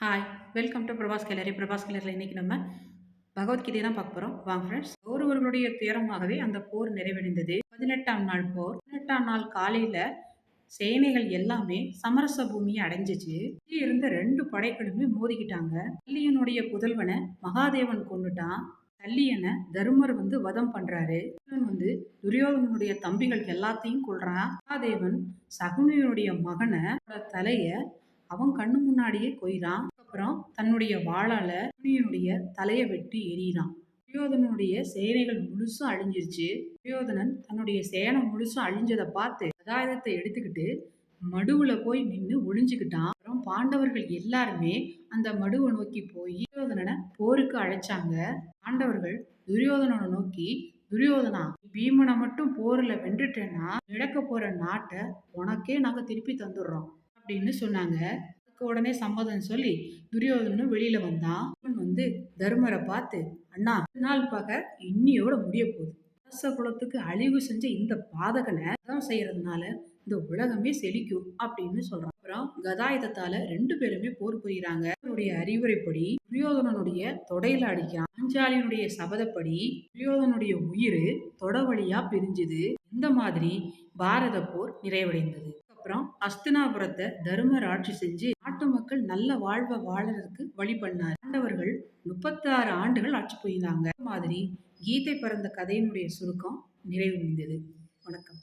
Hi welcome to Prabhas gallery Prabhas கேலரியில் இன்றைக்கி நம்ம பகவத்கீதை தான் பார்க்க போகிறோம் வாங்க ஃப்ரெண்ட்ஸ் ஒருவர்களுடைய துயரமாகவே அந்த போர் நிறைவடைந்தது. பதினெட்டாம் நாள் போர். பதினெட்டாம் நாள் காலையில் சேனைகள் எல்லாமே சமரச பூமியை அடைஞ்சிச்சு. இருந்த ரெண்டு படைகளுமே மோதிக்கிட்டாங்க. கல்லியனுடைய புதல்வனை மகாதேவன் கொண்டுட்டான் கல்லியனை தர்மர் வந்து வதம் பண்றாரு. வந்து துரியோதனனுடைய தம்பிகள் எல்லாத்தையும் கொள்றான் மகாதேவன் சகுனியனுடைய மகனை தலைய அவன் கண்ணு முன்னாடியே கொய்றான். அப்புறம் தன்னுடைய வாளால துணியனுடைய தலையை வெட்டி எறிகிறான். துரியோதனனுடைய சேனைகள் முழுசும் அழிஞ்சிருச்சு. துரியோதனன் தன்னுடைய சேனை முழுசும் அழிஞ்சதை பார்த்து அதாயுதத்தை எடுத்துக்கிட்டு மடுவுல போய் நின்று ஒளிஞ்சுக்கிட்டான். அப்புறம் பாண்டவர்கள் எல்லாருமே அந்த மடுவை நோக்கி போய் துரியோதனனை போருக்கு அழைச்சாங்க. பாண்டவர்கள் துரியோதனனை நோக்கி துரியோதனா பீமனை மட்டும் போர்ல வென்றுட்டேன்னா இழக்க போற நாட்டை உனக்கே நாங்க திருப்பி தந்துடுறோம். அப்படின்னு சொன்னாங்க. அதுக்கு உடனே சம்மதம் சொல்லி துரியோதனும் வெளியில வந்தான். அவன் வந்து தர்மரை பார்த்து அண்ணா நாள் பார்க்க இன்னியோட முடிய போகுது. அரச குலத்துக்கு அழிவு செஞ்ச இந்த பாதகனை தான் செய்யறதுனால இந்த உலகமே செழிக்கும் அப்படின்னு சொல்றான். அப்புறம் கதாயுதத்தால ரெண்டு பேருமே போர் புரியுறாங்க. அவருடைய அறிவுரைப்படி துரியோதனனுடைய தொடையில அடிக்கிறான். பாஞ்சாலியினுடைய சபதப்படி துரியோதனுடைய உயிர் தொட வழியா பிரிஞ்சுது. இந்த மாதிரி பாரத போர் நிறைவடைந்தது. அப்புறம் அஸ்தினாபுரத்தை தருமர் ஆட்சி செஞ்சு நாட்டு மக்கள் நல்ல வாழ்வை வாழறதுக்கு வழி பண்ணார். ஆண்டவர்கள் முப்பத்தாறு ஆண்டுகள் ஆட்சி புரிந்தாங்க. மாதிரி கீதை பிறந்த கதையினுடைய சுருக்கம் நிறைவு முடிந்தது வணக்கம்.